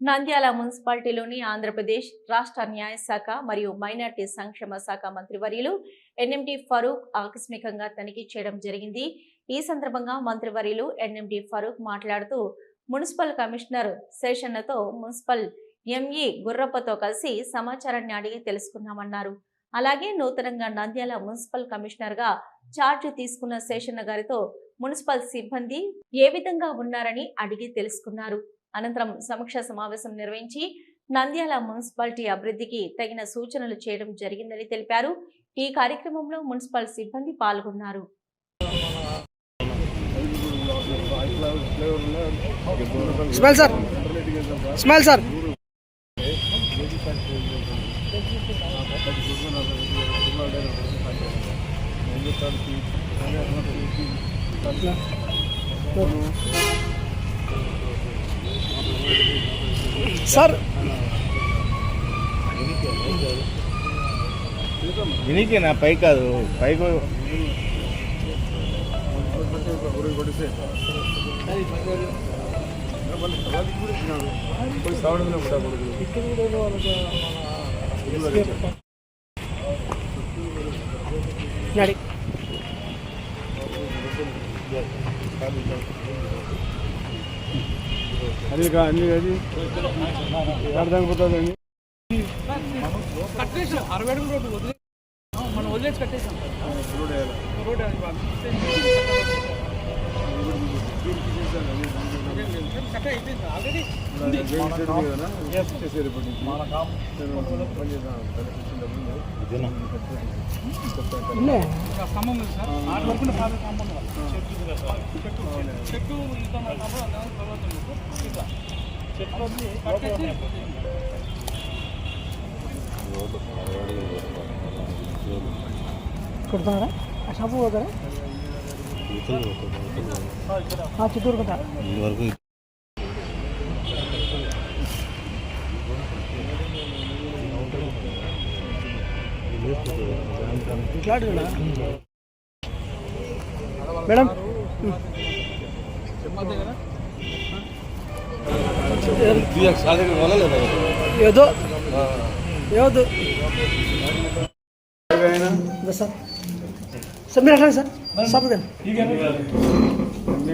నంద్యాల మున్సిపాలిటీలోని ఆంధ్రప్రదేశ్ రాష్ట్ర న్యాయశాఖ మరియు మైనార్టీ సంక్షేమ శాఖ మంత్రివర్యులు ఎన్ఎండి ఫరూక్ ఆకస్మికంగా తనిఖీ చేయడం జరిగింది. ఈ సందర్భంగా మంత్రివర్యులు ఎన్ఎండి ఫరూక్ మాట్లాడుతూ మున్సిపల్ కమిషనర్ శేషన్నతో మున్సిపల్ ఎంఈ గుర్రప్పతో కలిసి సమాచారాన్ని అడిగి తెలుసుకున్నామన్నారు. అలాగే నూతనంగా నంద్యాల మున్సిపల్ కమిషనర్గా ఛార్జ్ తీసుకున్న శేషన్న గారితో మున్సిపల్ సిబ్బంది ఏ విధంగా ఉన్నారని అడిగి తెలుసుకున్నారు. అనంతరం సమీక్ష సమావేశం నిర్వహించి నంద్యాల మున్సిపాలిటీ అభివృద్ధికి తగిన సూచనలు చేయడం జరిగిందని తెలిపారు. ఈ కార్యక్రమంలో మున్సిపల్ సిబ్బంది పాల్గొన్నారు. సార్. స్మైల్ సార్ సార్ దీనికి నా పై కాదు. పైకి నడి అన్ని కా- అన్ని అది. అర్థం పోతుందండి కట్టేసాం అరవై అడుగులు రోడ్డు వదిలే మనం వదిలేసి కట్టేసాం రోడ్ రోడ్ కొడుతున్నారా ఆ షాపు పోతారా చిత్తూరు కదా వరకు మేడం ఏదో ఏదో ఇదో సార్ సార్ మీరు అట్లా sir sir